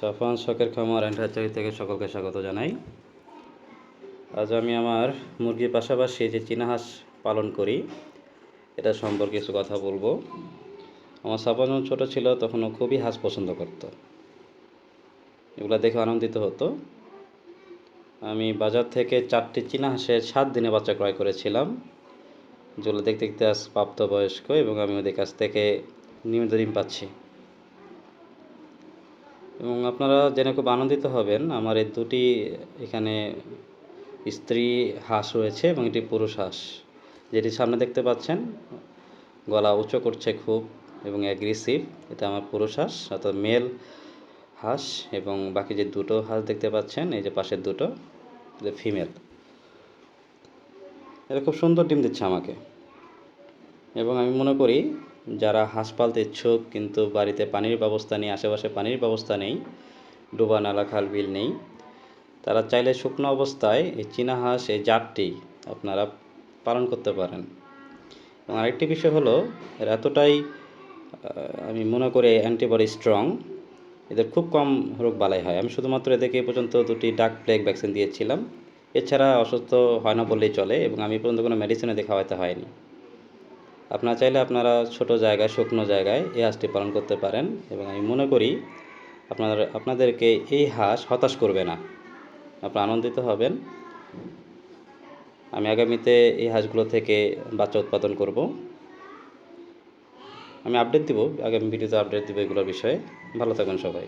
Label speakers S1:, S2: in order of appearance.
S1: সাফান শখের খামার and hatchery থেকে সকলকে স্বাগত জানাই। আজ আমি আমার মুরগির পাশাপাশি যে চীনা হাঁস পালন করি, এটা সম্পর্কে কিছু কথা বলব। আমার সাফান যখন ছোটো ছিল তখন ও খুবই হাঁস পছন্দ করতো। এগুলো দেখে আনন্দিত হতো। আমি বাজার থেকে চারটি চীনা হাঁসের সাত দিনে বাচ্চা ক্রয় করেছিলাম, যেগুলো দেখতে দেখতে আজ প্রাপ্তবয়স্ক এবং আমি ওদের কাছ থেকে নিয়মিত ডিম পাচ্ছি। এবং আপনারা জেনে খুব আনন্দিত হবেন, আমার এই দুটি এখানে স্ত্রী হাঁস রয়েছে এবং এটি পুরুষ হাঁস। যেটি সামনে দেখতে পাচ্ছেন, গলা উঁচু করছে খুব এবং অ্যাগ্রেসিভ এটা আমার পুরুষ হাঁস, অর্থাৎ মেল হাঁস এবং বাকি যে দুটো হাঁস দেখতে পাচ্ছেন, এই যে পাশের দুটো যে ফিমেল এটা খুব সুন্দর ডিম দিচ্ছে আমাকে। এবং আমি মনে করি যারা হাঁস পালতে ইচ্ছুক কিন্তু বাড়িতে পানির ব্যবস্থা নেই, আশেপাশে পানির ব্যবস্থা নেই, ডোবা নালা, খাল, বিল নেই, তারা চাইলে শুকনো অবস্থায় এই চীনা হাঁস, এই জাতটি আপনারা পালন করতে পারেন। এবং আরেকটি বিষয় হলো, এর এতটাই আমি মনে করি অ্যান্টিবডি স্ট্রং এদের খুব কম রোগ বালাই হয়। আমি শুধুমাত্র এদেরকে এ পর্যন্ত দুটি ডাক প্লেগ ভ্যাকসিন দিয়েছিলাম। এছাড়া অসুস্থ হয় না বললেই চলে, এবং আমি পর্যন্ত কোনো মেডিসিনও দিয়ে খাওয়াতে হয়নি। আপনারা চাইলে আপনারা ছোট জায়গায়, শুকনো জায়গায় এই হাঁসটি পালন করতে পারেন এবং আমি মনে করি আপনার, আপনাদেরকে এই হাঁস হতাশ করবে না। আপনারা আনন্দিত হবেন। আমি আগামীতে এই হাঁসগুলো থেকে বাচ্চা উৎপাদন করব। আমি আপডেট দিব, আগামী ভিডিওতে আপডেট দিব এগুলোর বিষয়ে। ভালো থাকবেন সবাই।